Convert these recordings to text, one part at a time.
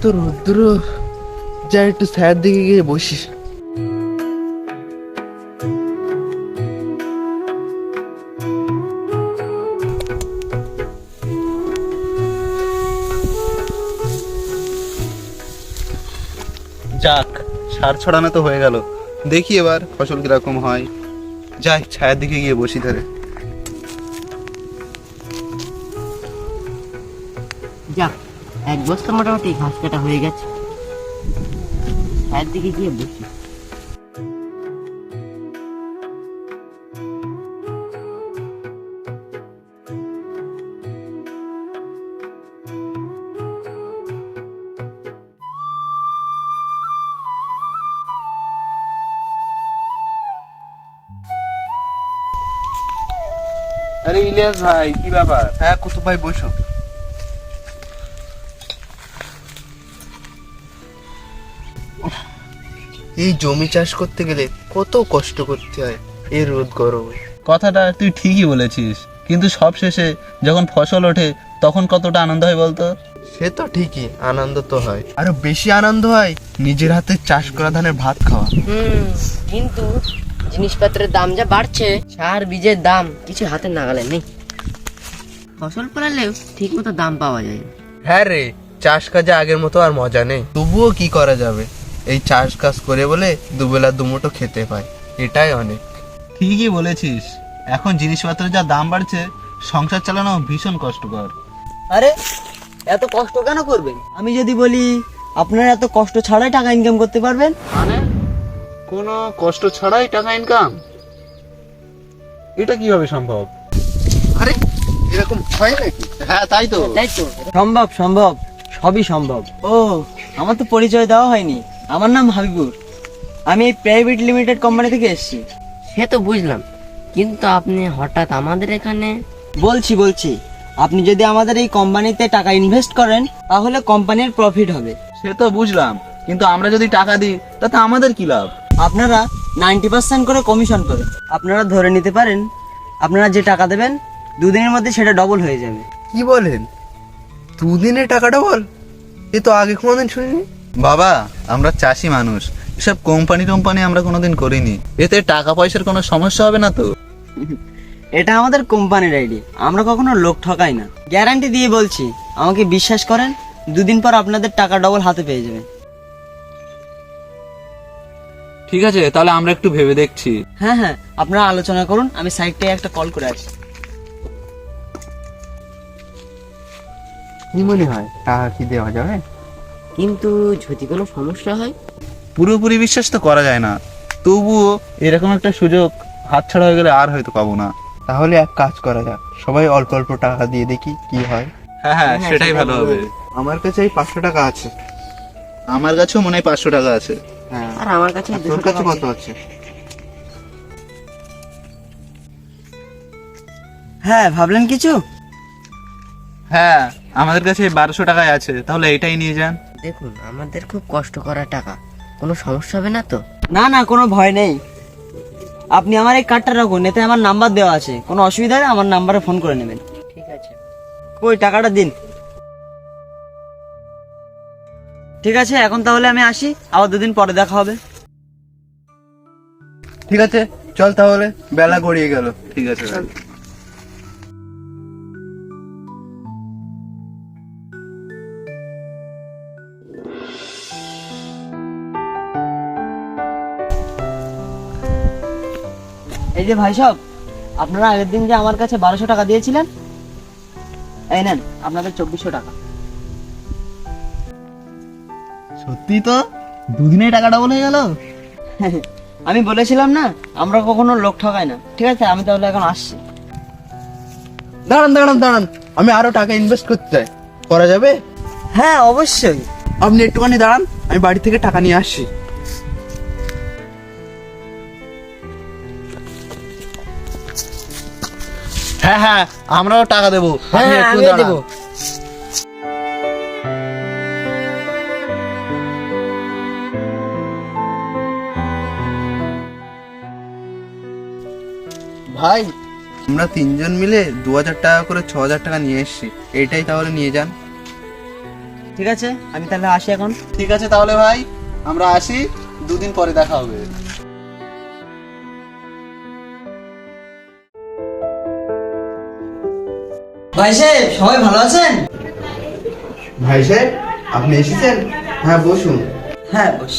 এত রৌদ্র যা একটু স্যার দিকে গিয়ে বসিস। যাক সার ছড়ানো তো হয়ে গেল। দেখি এবার ফসল কীরকম হয়। যাই ছায়ার দিকে গিয়ে বসি ধরে। যাক এক বস্তা মোটামুটি ঘাস কাটা হয়ে গেছে। একদিকে গিয়ে বসি। আরে ইলিয়াস ভাই, কি ব্যাপার? হ্যাঁ কুতুব ভাই, বসো। এই জমি চাষ করতে গেলে কত কষ্ট করতে হয়? এই রোদ গরমে। কথাটা তুই ঠিকই বলেছিস কিন্তু সব শেষে যখন ফসল ওঠে তখন কতটা আনন্দ হয় বলতো? সে তো ঠিকই আনন্দ তো হয়। আরও বেশি আনন্দ হয় নিজের হাতে চাষ করা ধানের ভাত খাওয়া। হুম কিন্তু জিনিসপত্রের দাম যা বাড়ছে সার বীজের দাম কিছু হাতে নাগালে নেই। ফসল ফলালেও ঠিক মতো দাম পাওয়া যায় হ্যাঁ রে চাষ কাজে আগের মতো আর মজা নেই। তবুও কি করা যাবে? এই চাষ কাজ করে বলে দুবেলা দুমুটো খেতে পায়। এটাই অনেক। ঠিকই বলেছিস। এখন জিনিসপত্রের যা দাম বাড়ছে সংসার চালানো ভীষণ কষ্টকর। আরে এত কষ্ট কেন করবেন? আমি যদি বলি আপনারা এত কষ্ট ছাড়াই টাকা ইনকাম করতে পারবেন? মানে? কোনো কষ্ট ছাড়াই টাকা ইনকাম এটা কীভাবে সম্ভব? আরে এরকম হয় নাকি? হ্যাঁ তাই তো। তাই তো। সম্ভব সম্ভব সবই সম্ভব। ও আমার তো পরিচয় দেওয়া হয়নি। আমার নাম হাবিবুর। আমি এই প্রাইভেট লিমিটেড কোম্পানি থেকে এসেছি। সে তো বুঝলাম। কিন্তু আপনি হঠাৎ আমাদের এখানে? বলছি বলছি। আপনি যদি আমাদের এই কোম্পানিতে টাকা ইনভেস্ট করেন তাহলে কোম্পানির প্রফিট হবে। সে তো বুঝলাম। কিন্তু আমরা যদি টাকা দিই তাতে আমাদের কি লাভ? আপনারা নাইনটি পার্সেন্ট করে কমিশন করে। আপনারা ধরে নিতে পারেন আপনারা যে টাকা দেবেন দুদিনের মধ্যে সেটা ডবল হয়ে যাবে। কি বলেন? দুদিনে টাকা বল এ তো আগে কোনোদিন শুনিনি। বাবা আমরা চাষি মানুষ। এসব কোম্পানি টোম্পানি আমরা কোনোদিন করিনি। এতে টাকা পয়সার কোনো সমস্যা হবে না তো? এটা আমাদের কোম্পানির আইডি আমরা কখনো লোক ঠকাই না। গ্যারান্টি দিয়ে বলছি আমাকে বিশ্বাস করেন দুদিন পর আপনাদের টাকা ডবল হাতে পেয়ে যাবেন ঠিক আছে তাহলে আমরা একটু ভেবে দেখছি। হ্যাঁ হ্যাঁ আপনারা আলোচনা করুন আমি সাইডটায় একটা কল করে আসি কি মনে হয় টাকা কি দেওয়া যাবে? কিন্তু যদি কোনো সমস্যা হয়? পুরোপুরি বিশ্বাস তো করা যায় না। তবুও এরকম একটা সুযোগ হাতছাড়া হয়ে গেলে আর হয়তো পাবো না। তাহলে এক কাজ করা যাক। সবাই অল্প অল্প টাকা দিয়ে দেখি কি হয়। হ্যাঁ হ্যাঁ সেটাই ভালো হবে। আমার কাছে এই পাঁচশো টাকা আছে। আমার কাছেও মনে হয় পাঁচশো টাকা আছে। হ্যাঁ। আর আমার কাছে আর তোর কাছে টাকা কত আছে? হ্যাঁ ভাবলেন কিছু? হ্যাঁ আমাদের কাছে বারোশো টাকায় আছে। তাহলে এটাই নিয়ে যান। দেখুন আমাদের খুব কষ্ট করা টাকা। কোনো সমস্যা হবে না তো? না না কোনো ভয় নেই। আপনি আমার এই কার্ডটা রাখুন এতে আমার নাম্বার দেওয়া আছে। কোনো অসুবিধা হলে আমার নাম্বারে ফোন করে নেবেন। ঠিক আছে। ওই টাকাটা দিন। ঠিক আছে এখন তাহলে আমি আসি। আবার দুদিন পরে দেখা হবে। ঠিক আছে চল তাহলে বেলা গড়িয়ে গেল। ঠিক আছে এই যে ভাই সব আপনারা আগের দিন যে আমার কাছে বারোশো টাকা দিয়েছিলেন এই নেন আপনাদের চব্বিশশো টাকা। সত্যি তো? দুদিনে টাকা ডবল হয়ে গেল? আমি বলেছিলাম না আমরা কখনো লোক ঠকাই না। ঠিক আছে আমি তাহলে এখন আসছি। দাঁড়ান দাঁড়ান দাঁড়ান আমি আরও টাকা ইনভেস্ট করতে চাই। করা যাবে? হ্যাঁ অবশ্যই। আপনি একটুখানি দাঁড়ান আমি বাড়ি থেকে টাকা নিয়ে আসছি। হ্যাঁ হ্যাঁ আমরাও টাকা দেবো। হ্যাঁ আমিও দেবো। ভাই আমরা তিনজন মিলে দু হাজার টাকা করে ছ হাজার টাকা নিয়ে এসেছি। এটাই তাহলে নিয়ে যান। ঠিক আছে আমি তাহলে আসি এখন। ঠিক আছে তাহলে ভাই আমরা আসি দুদিন পরে দেখা হবে। ভাই সাহেব সবাই ভালো আছেন? ভাই সাহেব আপনি এসেছেন? হ্যাঁ বসুন। হ্যাঁ বস।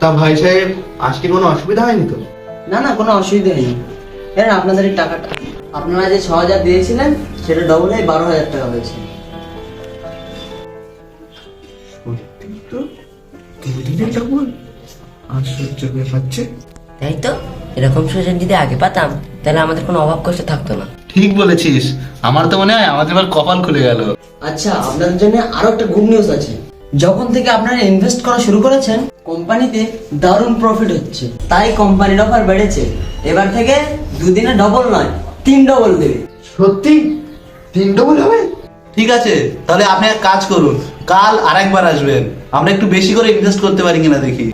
তা ভাই সাহেব আজকে কোনো অসুবিধা হয়নি তো? না না কোনো অসুবিধা নেই। হ্যাঁ আপনাদের এই টাকাটা। আপনারা যে ছ হাজার দিয়েছিলেন সেটা ডবল হয়ে বারো হাজার টাকা হয়েছে। আশ্চর্য ব্যাপাচ্ছে তাই তো? এরকম সুযোগ যদি আগে পাতাম তাহলে আমাদের কোনো অভাব কষ্ট থাকতো না। ঠিক বলেছিস। আমার তো মনে হয় আমাদের এবার কপাল খুলে গেল। আচ্ছা আপনাদের জন্য আরও একটা গুড নিউজ আছে। যখন থেকে আপনারা ইনভেস্ট করা শুরু করেছেন কোম্পানিতে দারুণ প্রফিট হচ্ছে। তাই কোম্পানির অফার বেড়েছে। এবার থেকে দুদিনে ডবল নয় তিন ডবল দেবে। সত্যি? তিন ডবল হবে? ঠিক আছে তাহলে আপনি এক কাজ করুন। কাল আরেকবার আসবেন। আমরা একটু বেশি করে ইনভেস্ট করতে পারি কিনা দেখি।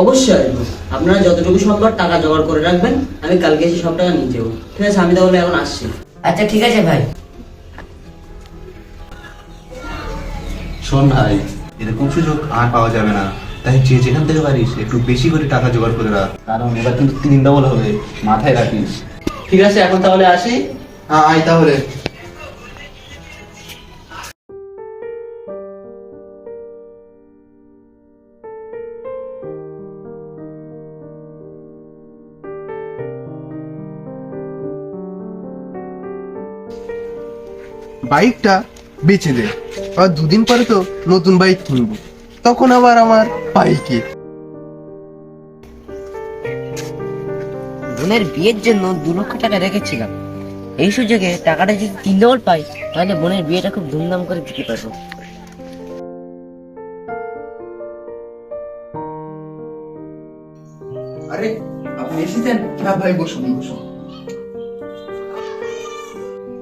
অবশ্যই আসব। আপনারা যতটুকু সম্ভব টাকা জোগাড় করে রাখবেন আমি কালকে এসে সব টাকা নিয়ে যাব। ঠিক আছে আমি তাহলে এখন আসছি। আচ্ছা ঠিক আছে ভাই। শোন ভাই এরকম সুযোগ আর পাওয়া যাবে না। তাই যে যেখান থেকে পারিস একটু বেশি করে টাকা জোগাড় করে রাখ। কারণ এবার কিন্তু তিন ডবল হবে মাথায় রাখিস। ঠিক আছে এখন তাহলে আসি। আয় তাহলে। বাইকটা বেচে দে আর দুদিন পরে তো নতুন বাইক কিনবো। তখন আবার আমার বাইকে বোনের বিয়ের জন্য দু লক্ষ টাকা রেখেছিলাম। এই সুযোগে টাকাটা যদি তিন ডবল পাই তাহলে বোনের বিয়েটা খুব ধুমধাম করে দিতে পারব। আরে আপনি এসেছেন? হ্যাঁ ভাই বসুন বসুন।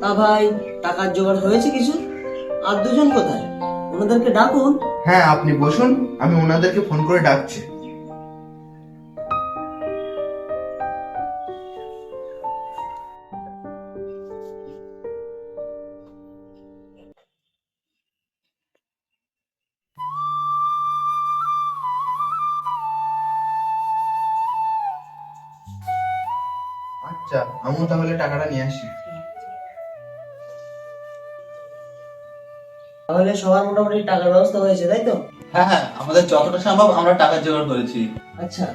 তা ভাই, টাকার জোগাড় হয়েছে কিছু? আর দুজন কোথায়? ওনাদেরকে ডাকুন। হ্যাঁ আপনি বসুন, আমি ওনাদেরকে ফোন করে ডাকছি। আচ্ছা আমিও তাহলে টাকাটা নিয়ে আসি। তাহলে সবার মোটামুটি টাকার ব্যবস্থা হয়েছে তাই তো? হ্যাঁ হ্যাঁ আমাদের যতটা সম্ভব আমরা টাকা জোগাড় করেছি। আচ্ছা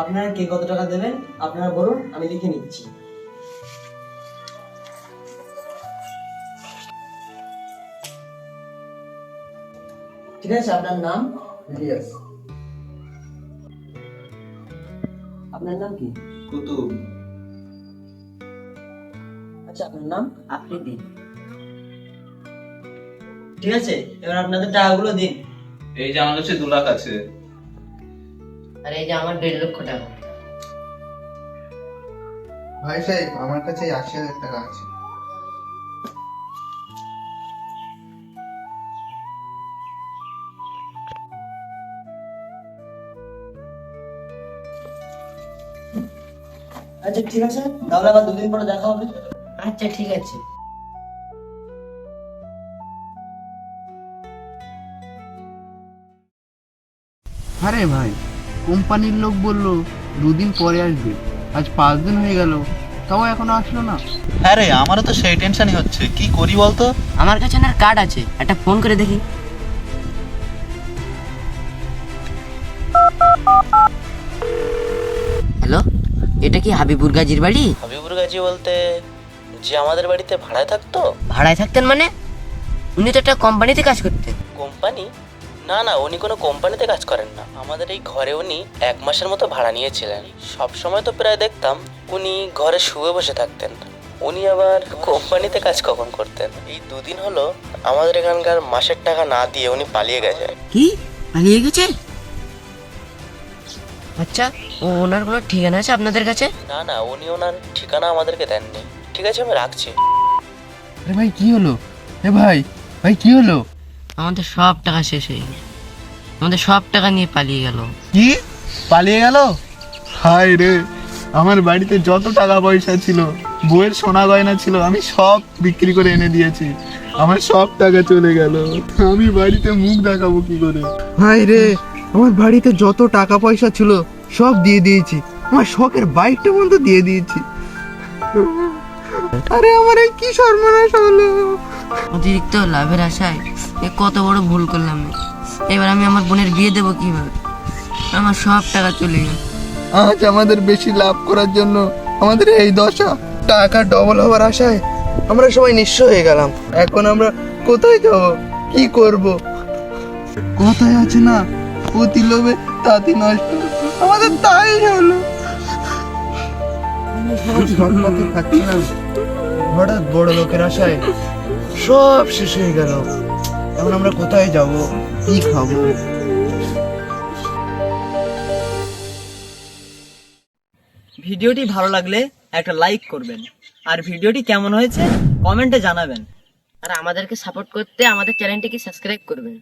আপনারা কে কত টাকা দেবেন? আপনারা বলুন আমি লিখে নিচ্ছি। ঠিক আছে আপনার নাম? ইয়েস আপনার নাম কি? কুতুব। আচ্ছা আপনার নাম? আপনি দিন ঠিক আছে? এবার আপনাদের টাকাগুলো দিন। এই যে আমার কাছে দু লাখ আছে। আর এই যে আমার দেড় লক্ষ টাকা। ভাই সাহেব আমার কাছে আশি হাজার টাকা আছে। আচ্ছা ঠিক আছে। তাহলে আবার দুদিন পরে দেখা হবে। আচ্ছা ঠিক আছে। আরে ভাই কোম্পানির লোক বলল দুদিন পরে আসবে। আজ পাঁচ দিন হয়ে গেল তাও এখনও আসলো না। হ্যাঁ রে আমারও তো সেই টেনশনই হচ্ছে। কি করি বলতো? আমার কাছে না কার্ড আছে একটা ফোন করে দেখি। হ্যালো এটা কি হাবিবুর গাজীর বাড়ি? হাবিবুর গাজী বলতে যে আমাদের বাড়িতে ভাড়ায় থাকতো? ভাড়ায় থাকতেন মানে? উনি তো একটা কোম্পানিতে কাজ করতেন। কোম্পানি না না উনি কোনো কোম্পানিতে কাজ করেন না। আমাদের এই ঘরে উনি এক মাসের মতো ভাড়া নিয়েছিলেন। সব সময় তো প্রায় দেখতাম উনি ঘরে শুয়ে বসে থাকতেন। উনি আবার কোম্পানিতে কাজ কখন করতেন? এই দুদিন হলো আমাদের এখানকার মাসের টাকা না দিয়ে উনি পালিয়ে গেছে কি? পালিয়ে গেছে? আচ্ছা ও ওনার কোনো ঠিকানা আছে আপনাদের কাছে? না না উনি ওনার ঠিকানা আমাদেরকে দেননি। ঠিক আছে আমি রাখছি। আরে ভাই কি হলো? এ ভাই ভাই কি হলো? আমাদের সব টাকা শেষ হয়ে গেল। আমাদের সব টাকা নিয়ে পালিয়ে গেল। কি? পালিয়ে গেল? হায় রে আমার বাড়িতে যত টাকা পয়সা ছিল বইয়ের সোনা গয়না ছিল আমি সব বিক্রি করে এনে দিয়েছি। আমার সব টাকা চলে গেল। আমি বাড়িতে মুখ দেখাবো কি করে? হাই রে আমার বাড়িতে যত টাকা পয়সা ছিল সব দিয়ে দিয়েছি। আমার শখের বাইকটা পর্যন্ত দিয়ে দিয়েছি। আরে আমার কি সর্বনাশ হলো? অতিরিক্ত লাভের আশায় কত বড় ভুল করলাম এবার আমি আমার বোনের বিয়ে দেবো কীভাবে? আমার সব টাকা চলে গেল। আজ আমাদের বেশি লাভ করার জন্য আমাদের এই দশা টাকা ডবল হওয়ার আশায় আমরা সবাই নিঃস্ব হয়ে গেলাম। এখন আমরা কোথায় যাব? কি করব? কোথায় আছে না অতি লোভে তাতি নষ্ট আমাদের তাই হলো। হঠাৎ বড় লোকের আশায় সব শেষ হয়ে গেল। এখন আমরা কোথায় যাব? কি খাব? ভিডিওটি ভালো লাগলে একটা লাইক করবেন। আর ভিডিওটি কেমন হয়েছে কমেন্টে জানাবেন। আর আমাদেরকে সাপোর্ট করতে আমাদের চ্যানেলটিকে সাবস্ক্রাইব করবেন।